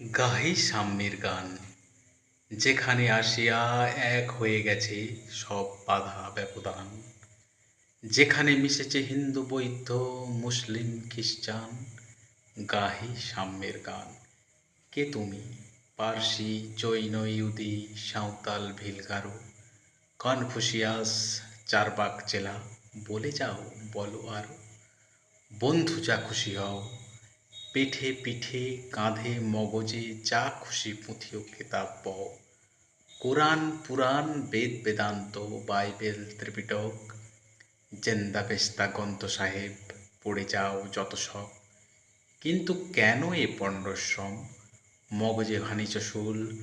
গাহি সাম্যের গান। যেখানে আসিয়া এক হয়ে গেছে সব বাধা ব্যবধান। যেখানে মিশেছে হিন্দু বৌদ্ধ মুসলিম, খ্রিস্টান, গাহি সাম্যের গান। কে তুমি? পার্সি, জৈন ইউদি সাঁওতাল, ভিলগারো, কনফুসিয়াস, চারবাক জেলা বলে যাও, বলো আরও। বন্ধু যা খুশি হও পিঠে পিঠে, কাঁধে মগজে যা খুশি পুঁথিও কেতাব বও Quran Puran Veda Vedanta, Bible Tripitaka. Zend Avesta Granth Sahib, পড়ে যাও যত সব। কিন্তু কেন এ পণ্ডশ্রম মগজে ভানিচ শুল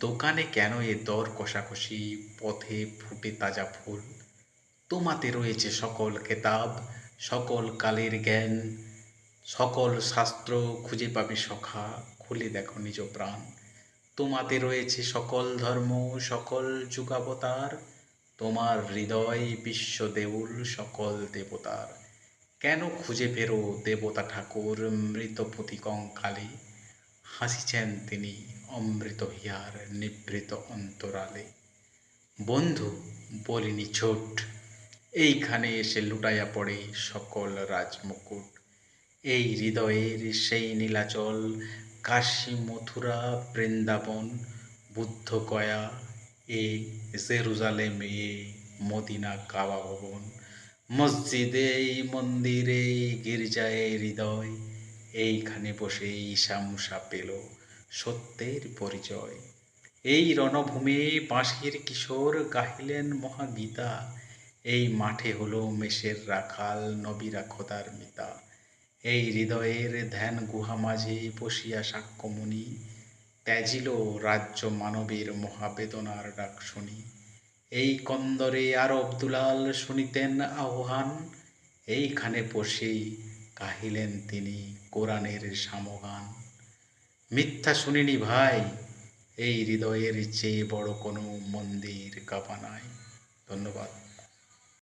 দোকানে কেন এ দর কষাকষি? পথে ফুটে তাজা ফুল। তোমাতে রয়েছে সকল কেতাব সকল কালের জ্ঞান। সকল শাস্ত্র খুঁজে পাবে সখা, খুলে দেখো নিজ প্রাণ। তোমাতে রয়েছে সকল ধর্ম, সকল যুগাবতার। তোমার হৃদয় বিশ্ব দেউল, সকল দেবতার। কেন খুঁজে ফেরো দেবতা ঠাকুর মৃত পুঁতি কঙ্কালে হাসিছেন তিনি অমৃত হিয়ার নিভৃত অন্তরালে। বন্ধু, বলিনি ছোট, এইখানে এসে লুটাইয়া পড়ে সকল রাজমুকুট। এই হৃদয়ের সেই নীলাচল, কাশী, মথুরা, বৃন্দাবন, বুদ্ধ গয়া, এ জেরুজালেম, এ মদিনা কাবা ভবন, মসজিদে মন্দিরে, গির্জায় হৃদয়, এইখানে বসে ঈশামুষা পেল সত্যের পরিচয়। এই রণভূমে বাঁশির কিশোর গাহিলেন মহাগীতা, এই মাঠে হলো মেষের রাখাল, নবীরা খোদার মিতা। এই হৃদয়ের ধ্যান গুহা মাঝে বসিয়া সাক্ষ্যমণি ত্যাজিল রাজ্য মানবের মহাবেদনার ডাক শুনি। এই কন্দরে আরব দুলাল শুনিতেন আহ্বান, এইখানে বসেই কাহিলেন তিনি কোরআনের সামগান। মিথ্যা শুনিনি ভাই, এই হৃদয়ের চেয়ে বড় কোনো মন্দির কাপা নাই। ধন্যবাদ।